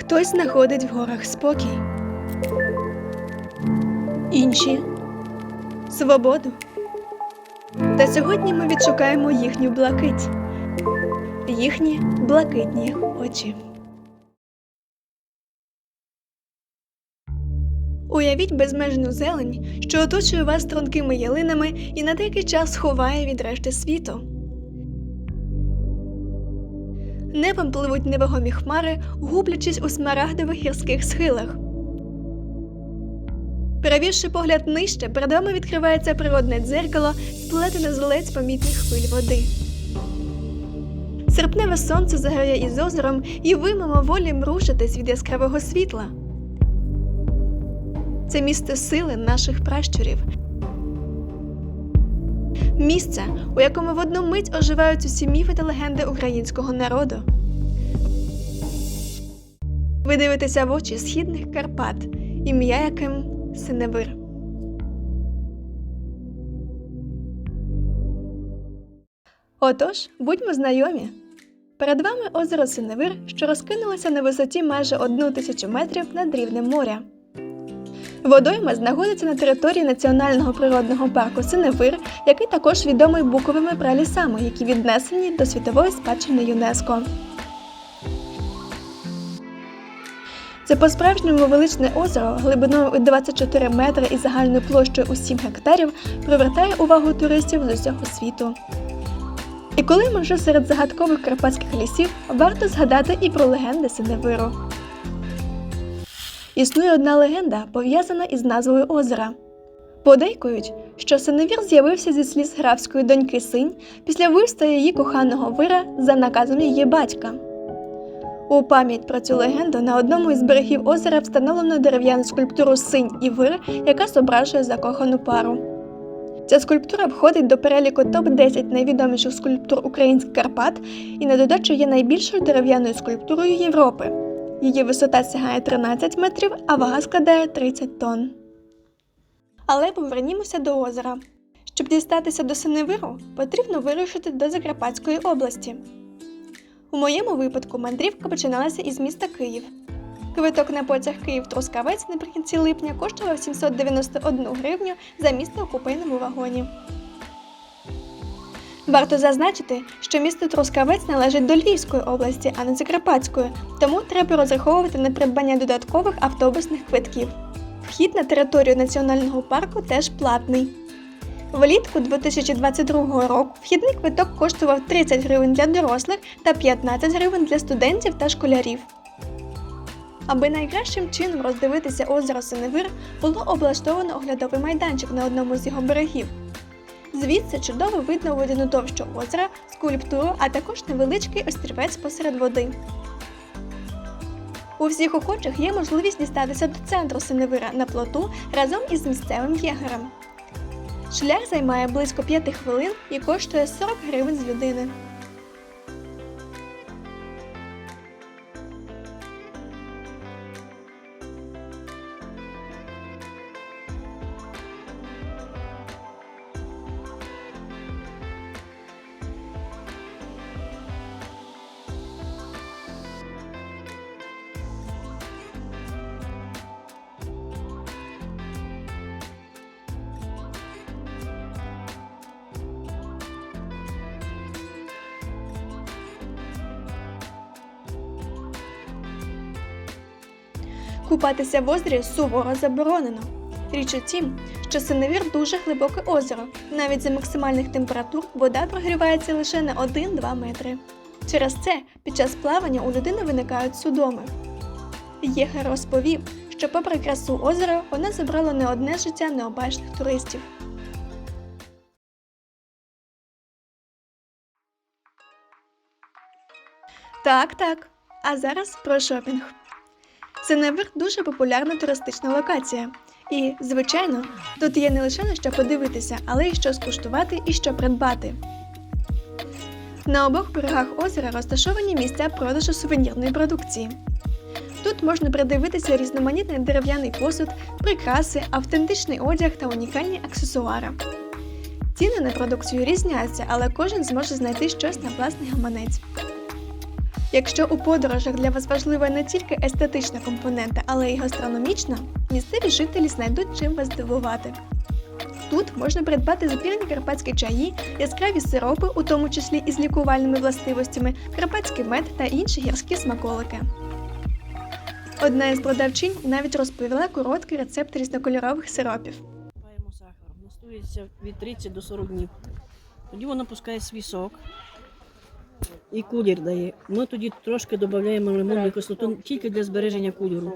Хтось знаходить в горах спокій, інші свободу. Та сьогодні ми відшукаємо їхню блакить, їхні блакитні очі. Уявіть безмежну зелень, що оточує вас тонкими ялинами і на деякий час ховає від решти світу. Небом пливуть невагомі хмари, гублячись у смарагдових гірських схилах. Перевівши погляд нижче, перед вами відкривається природне дзеркало, сплетене з ледь помітних хвиль води. Серпневе сонце заграє із озером, і ви мимоволі мрушитесь від яскравого світла. Це місце сили наших пращурів. Місце, у якому в одну мить оживають усі міфи та легенди українського народу. Ви дивитеся в очі східних Карпат, ім'я яким Синевир. Отож, будьмо знайомі. Перед вами озеро Синевир, що розкинулося на висоті майже одну тисячу метрів над рівнем моря. Водойма знаходиться на території Національного природного парку Синевир, який також відомий буковими пралісами, які віднесені до світової спадщини ЮНЕСКО. Це по-справжньому величне озеро глибиною у 24 метри і загальною площею у 7 гектарів привертає увагу туристів з усього світу. І коли ми вже серед загадкових карпатських лісів, варто згадати і про легенди Синевиру. Існує одна легенда, пов'язана із назвою озера. Подейкують, що Синевір з'явився зі сліз графської доньки синь після вбивства її коханого вира за наказом її батька. У пам'ять про цю легенду на одному із берегів озера встановлено дерев'яну скульптуру синь і вир, яка зображує закохану пару. Ця скульптура входить до переліку топ-10 найвідоміших скульптур українських Карпат і на додачу є найбільшою дерев'яною скульптурою Європи. Її висота сягає 13 метрів, а вага складає 30 тонн. Але повернімося до озера. Щоб дістатися до Синевиру, потрібно вирушити до Закарпатської області. У моєму випадку мандрівка починалася із міста Київ. Квиток на потяг Київ-Трускавець наприкінці липня коштував 791 гривню за місто у купейному вагоні. Варто зазначити, що місто Трускавець належить до Львівської області, а не Закарпатської, тому треба розраховувати на придбання додаткових автобусних квитків. Вхід на територію національного парку теж платний. Влітку 2022 року вхідний квиток коштував 30 гривень для дорослих та 15 гривень для студентів та школярів. Аби найкращим чином роздивитися озеро Синевир, було облаштовано оглядовий майданчик на одному з його берегів. Звідси чудово видно водяну товщу озера, скульптуру, а також невеличкий острівець посеред води. У всіх охочих є можливість дістатися до центру Синевира на плоту разом із місцевим єгером. Шлях займає близько 5 хвилин і коштує 40 гривень з людини. Купатися в озері суворо заборонено. Річ у тім, що Синевір дуже глибоке озеро. Навіть за максимальних температур вода прогрівається лише на 1-2 метри. Через це під час плавання у людини виникають судоми. Єгер розповів, що попри красу озера вона забрала не одне життя необачних туристів. Так, так. А зараз про шопінг. Синевир дуже популярна туристична локація. І, звичайно, тут є не лише на що подивитися, але й що скуштувати і що придбати. На обох берегах озера розташовані місця продажу сувенірної продукції. Тут можна придивитися різноманітний дерев'яний посуд, прикраси, автентичний одяг та унікальні аксесуари. Ціни на продукцію різняться, але кожен зможе знайти щось на власний гаманець. Якщо у подорожах для вас важлива не тільки естетична компонента, але й гастрономічна, місцеві жителі знайдуть чим вас здивувати. Тут можна придбати збірні карпатські чаї, яскраві сиропи, у тому числі із лікувальними властивостями, карпатський мед та інші гірські смаколики. Одна із продавчинь навіть розповіла короткий рецепт різнокольорових сиропів. Сахар. Настоюється від 30 до 40 днів. Тоді воно пускає свій сок і кулір дає. Ми тоді трошки додаємо лимонну кислоту тільки для збереження кольору.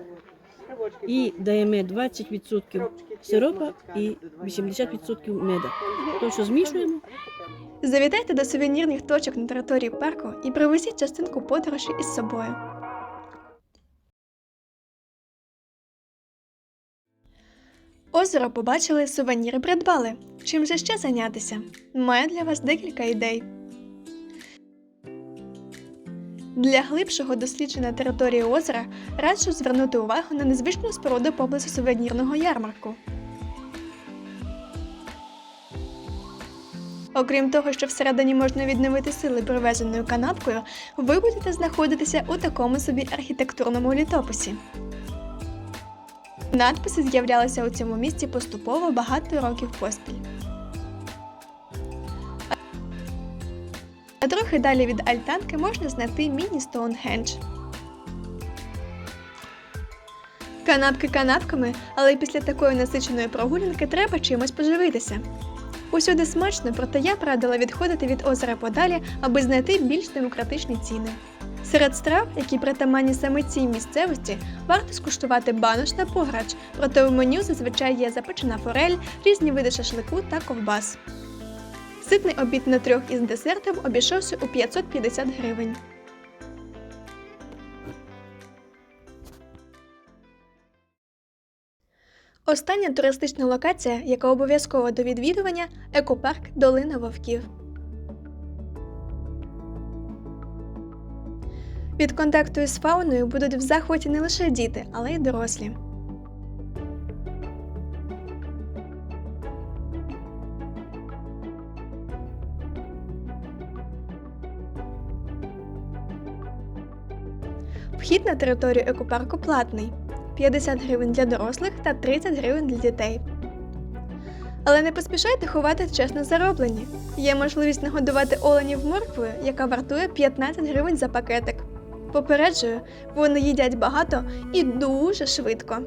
І даємо 20% сиропа і 80% меда. То, що змішуємо, Завітайте до сувенірних точок на території парку і привезіть частинку подорожі із собою. Озеро побачили, сувеніри придбали. Чим же ще зайнятися? Маю для вас декілька ідей. Для глибшого дослідження території озера раджу звернути увагу на незвичну споруду поблизу сувенірного ярмарку. Окрім того, що всередині можна відновити сили привезеною канапкою, ви будете знаходитися у такому собі архітектурному літописі. Надписи з'являлися у цьому місці поступово багато років поспіль. А трохи далі від альтанки можна знайти міні Стоунхендж. Канапки канапками, але після такої насиченої прогулянки треба чимось поживитися. Усюди смачно, проте я радила відходити від озера подалі, аби знайти більш демократичні ціни. Серед страв, які притаманні саме цій місцевості, варто скуштувати банош та пограч, проте у меню зазвичай є запечена форель, різні види шашлику та ковбас. Ситний обід на трьох із десертом обійшовся у 550 гривень. Остання туристична локація, яка обов'язкова до відвідування екопарк Долина Вовків. Від контакту із фауною будуть в захваті не лише діти, але й дорослі. Вхід на територію екопарку платний 50 гривень для дорослих та 30 гривень для дітей. Але не поспішайте ховати чесно зароблені. Є можливість нагодувати оленів морквою, яка вартує 15 гривень за пакетик. Попереджую, вони їдять багато і дуже швидко.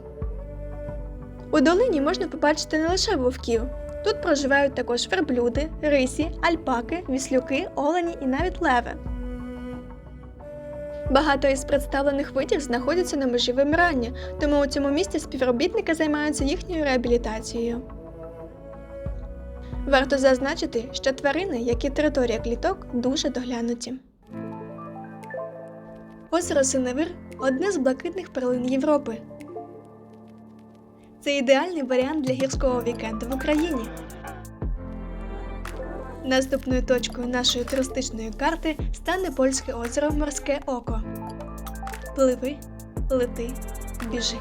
У долині можна побачити не лише вовків. Тут проживають також верблюди, рисі, альпаки, віслюки, олені і навіть леви. Багато із представлених видів знаходяться на межі вимирання, тому у цьому місці співробітники займаються їхньою реабілітацією. Варто зазначити, що тварини, як і територія кліток, дуже доглянуті. Озеро Синевир одне з блакитних перлин Європи. Це ідеальний варіант для гірського вікенду в Україні. Наступною точкою нашої туристичної карти стане польське озеро Морське Око. Пливи, лети, біжи.